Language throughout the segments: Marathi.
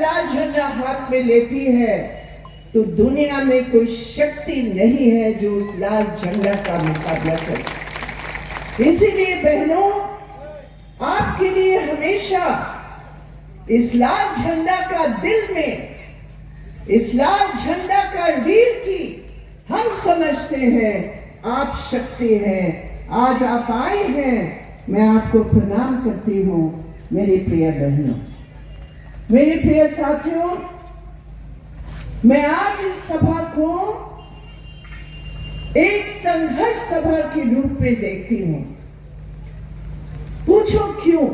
लाल झंडा हाथ में लेती है तो दुनिया में कोई शक्ति नहीं है जो उस लाल झंडा का मुकाबला करे। इसीलिए बहनों, आपके लिए हमेशा इस लाल झंडा का दिल में, इस लाल झंडा का रीढ़ की हम समझते हैं, आप शक्ति हैं, आज आप आए हैं, मैं आपको प्रणाम करती हूँ, मेरी प्रिय बहनों। मेरे प्रिय साथियों, मैं आज इस सभा को एक संघर्ष सभा के रूप में देखती हूँ। पूछो क्यों?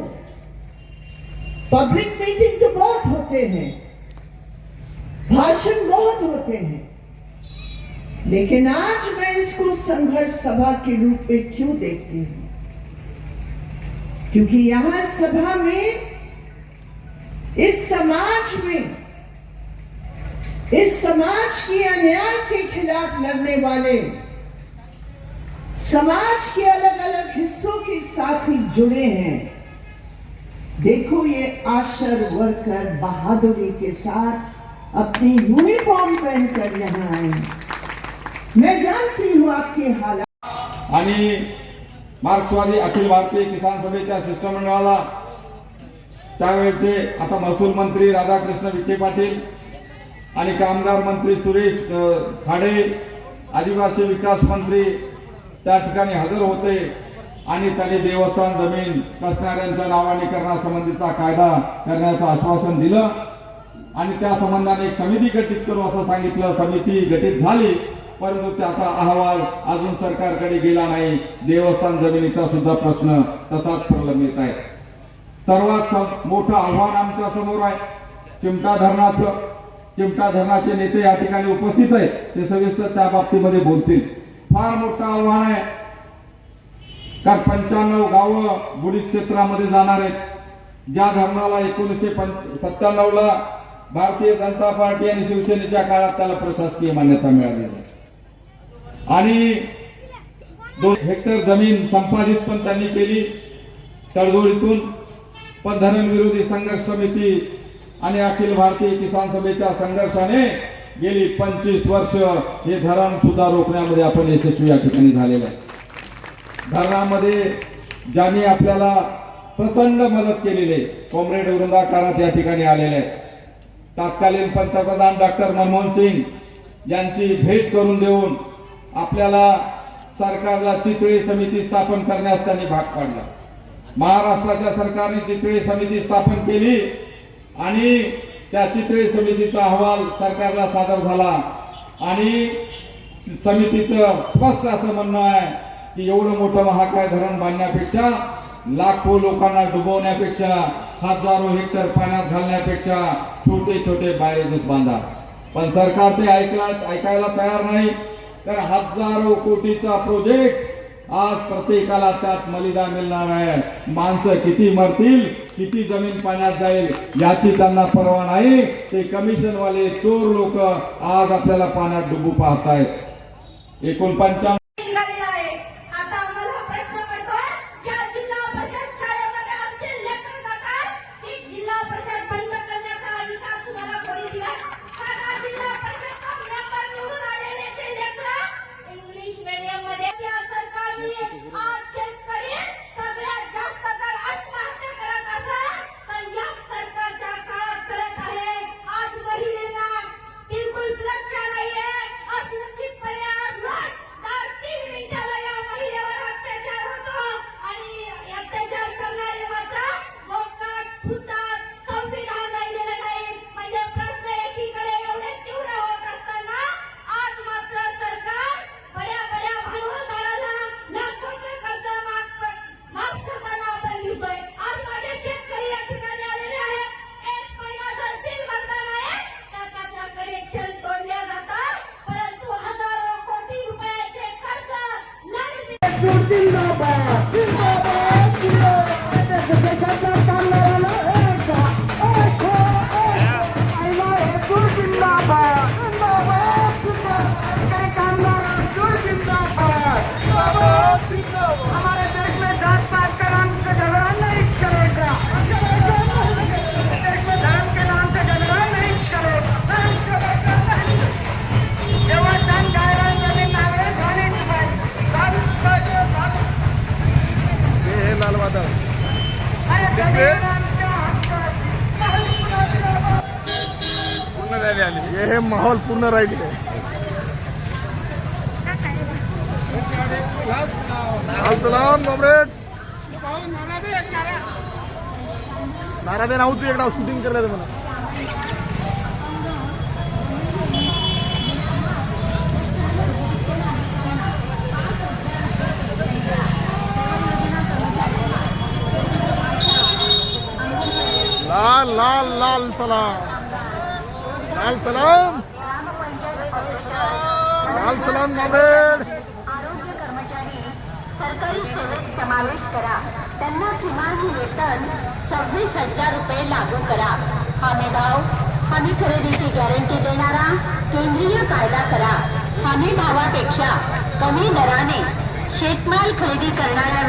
पब्लिक मीटिंग तो बहुत होते हैं। भाषण बहुत होते हैं। लेकिन आज मैं इसको संघर्ष सभा के रूप में क्यों देखती हूँ? क्योंकि यहाँ सभा में इस समाज में, इस समाज के अन्याय के खिलाफ लड़ने वाले, समाज के अलग अलग हिस्सों के साथ ही जुड़े हैं। देखो ये आशर वर्कर बहादुरी के साथ अपनी यूनिफॉर्म पहनकर यहाँ आए मैं जानती हूँ आपके हालात। मार्क्सवादी अखिल भारतीय किसान सभी सभेच्या शिष्टमंडळाला त्यावेळचे आता महसूल मंत्री राधाकृष्ण विखे पाटील आणि कामगार मंत्री सुरेश खाडे आदिवासी विकास मंत्री त्या ठिकाणी हजर होते आणि त्यांनी देवस्थान जमीन कसणाऱ्यांच्या नावाने करण्यासंबंधीचा कायदा करण्याचं आश्वासन दिलं. आणि त्या संबंधाने एक समिती गठीत करू असं सांगितलं. समिती गठीत झाली परंतु त्याचा अहवाल अजून सरकारकडे गेला नाही. देवस्थान जमिनीचा सुद्धा प्रश्न तसाच प्रलंबित आहे. सर्वात सम- मोठं आव्हान आमच्यासमोर आहे. चिमटा धरणाचं चिमटा धरणाचे नेते या ठिकाणी उपस्थित आहेत. ते सविस्तर त्या बाबतीमध्ये बोलतील. फार मोठं आव्हान आहे. कारण पंच्याण्णव गावं बुडीत क्षेत्रामध्ये जाणार आहेत. ज्या धरणाला एकोणीसशे सत्त्याण्णव ला भारतीय जनता पार्टी आणि शिवसेनेच्या काळात त्याला प्रशासकीय मान्यता मिळाली आहे. आणि दोन हेक्टर जमीन संपादित पण त्यांनी केली. तडजोडीतून पण धरण विरोधी संघर्ष समिती आणि अखिल भारतीय किसान सभेच्या संघर्षाने गेली पंचवीस वर्ष हे धरण सुद्धा रोखण्यामध्ये आपण यशस्वी या ठिकाणी झालेलं आहे. धरणामध्ये ज्यांनी आपल्याला प्रचंड मदत केलेली आहे कॉम्रेड वृंदाकारात या ठिकाणी आलेले आहेत. तत्कालीन पंतप्रधान डॉक्टर मनमोहन सिंग यांची भेट करून देऊन आपल्याला सरकारला चितळी समिती स्थापन करण्यास त्यांनी भाग पाडला. महाराष्ट्राच्या सरकारने चितळी समिती स्थापन केली आणि त्या चितळी समितीचा अहवाल सरकारला सादर झाला. आणि समितीचं स्पष्ट असं म्हणणं आहे की एवढं मोठं महाकाय धरण बांधण्यापेक्षा लाखो लोकांना डुबवण्यापेक्षा हजारो हेक्टर पाण्यात घालण्यापेक्षा छोटे छोटे बॅरेजेस बांधा. पण सरकार ते ऐकला ऐकायला तयार नाही. तर हजारो कोटीचा प्रोजेक्ट आज प्रत्येकाला त्यात मलिदा मिळणार आहे. माणसं किती मरतील किती जमीन पाण्यात जाईल याची त्यांना परवा नाही. ते कमिशनवाले चोर लोक आज आपल्याला पाण्यात डुबू पाहतायत. एकूण म्हणजे पूर्ण हे माहोल पूर्ण राहिली सलाम नारा दे नावचं एक नाव शूटिंग केलं मला लाल लाल सलाम. लाल सलाम. लाल सलाम नांदेड. आरोग्य कर्मचारी सरकारी सेवेत समावेश करा. त्यांना किमान वेतन सव्वीस हजार रुपये लागू करा. हमी भाव हमी खरेदीची गॅरंटी देणारा केंद्रीय कायदा करा. हमी भावापेक्षा कमी दराने शेतमाल खरेदी करणाऱ्या